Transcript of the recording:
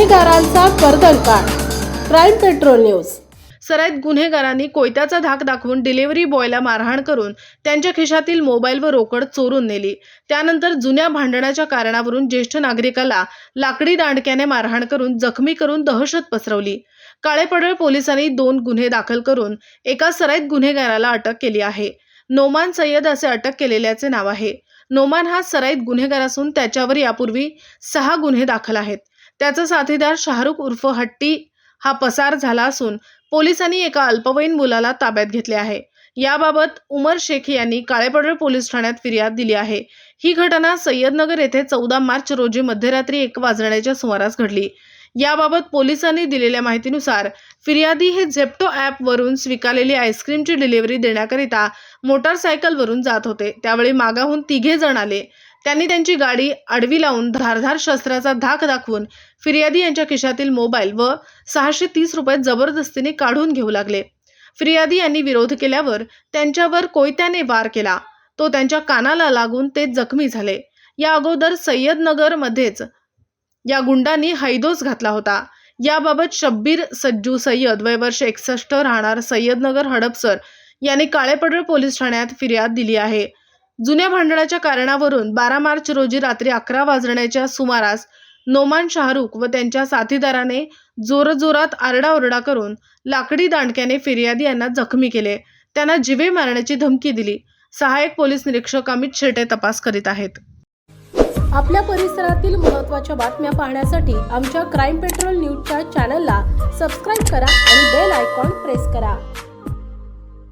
गुन्हेगारांचा कर्दनकाळ crime patrol news. सराईत गुन्हेगारांनी कोयत्याचा धाक दाखवून डिलिव्हरी बॉयला मारहाण करून त्यांच्या खिशातील मोबाईल व रोकड चोरून नेली. त्यानंतर जुन्या भांडणाच्या कारणावरून ज्येष्ठ नागरिकाला लाकडी दांडक्याने मारहाण करून जखमी करून दहशत पसरवली. काळेपडळ पोलिसांनी दोन गुन्हे दाखल करून एका सराईत गुन्हेगाराला अटक केली आहे. नोमान सय्यद असे अटक केलेल्याचे नाव आहे. नोमान हा सराईत गुन्हेगार असून त्याच्यावर यापूर्वी सहा गुन्हे दाखल आहेत. त्याचा साथीदार शाहरुख उर्फ हट्टी हा पसार झाला असून पोलिसांनी एका अल्पवयीन मुलाला ताब्यात घेतले आहे. याबाबत उमर शेख यांनी काळेपडळ पोलीस ठाण्यात फिर्याद दिली आहे. ही घटना सय्यदनगर येथे चौदा मार्च रोजी मध्यरात्री एक वाजण्याच्या सुमारास घडली. याबाबत पोलिसांनी दिलेल्या माहितीनुसार फिर्यादी हे झेप्टो ॲपवरून स्वीकारलेली आईस्क्रीमची डिलिव्हरी देण्याकरिता मोटारसायकलवरून जात होते. त्यावेळी मागाहून तिघे जण आले. त्यांनी त्यांची गाडी आडवी लावून धारधार शस्त्राचा धाक दाखवून फिर्यादी यांच्या खिशातील मोबाईल व सहाशे तीस रुपये जबरदस्तीने काढून घेऊ लागले. फिर्यादी यांनी विरोध केल्यावर त्यांच्यावर कोयत्याने वार केला. तो त्यांच्या कानाला लागून ते जखमी झाले. या अगोदर सय्यदनगरमध्येच या गुंडांनी हैदोस घातला होता. याबाबत शब्बीर सज्जू सय्यद वय वर्ष एकसष्ट राहणार सय्यदनगर हडपसर यांनी काळेपडळ पोलीस ठाण्यात फिर्याद दिली आहे. जुन्या भांडणाच्या कारणावरून बारा मार्च रोजी रात्री अकरा वाजण्याच्या सुमारास नोमान शाहरुख व त्यांच्या साथीदाराने जोरजोरात आरडाओरडा करून लाकडी दांडक्याने फिर्यादी यांना जखमी केले. त्यांना जिवे मारण्याची धमकी दिली. सहाय्यक पोलीस निरीक्षक अमित शेटे तपास करीत आहेत. आपल्या परिसरातील महत्त्वाच्या बातम्या पाहण्यासाठी आमच्या क्राईम पेट्रोल न्यूजच्या चॅनलला सबस्क्राईब करा आणि बेल आयकॉन प्रेस करा.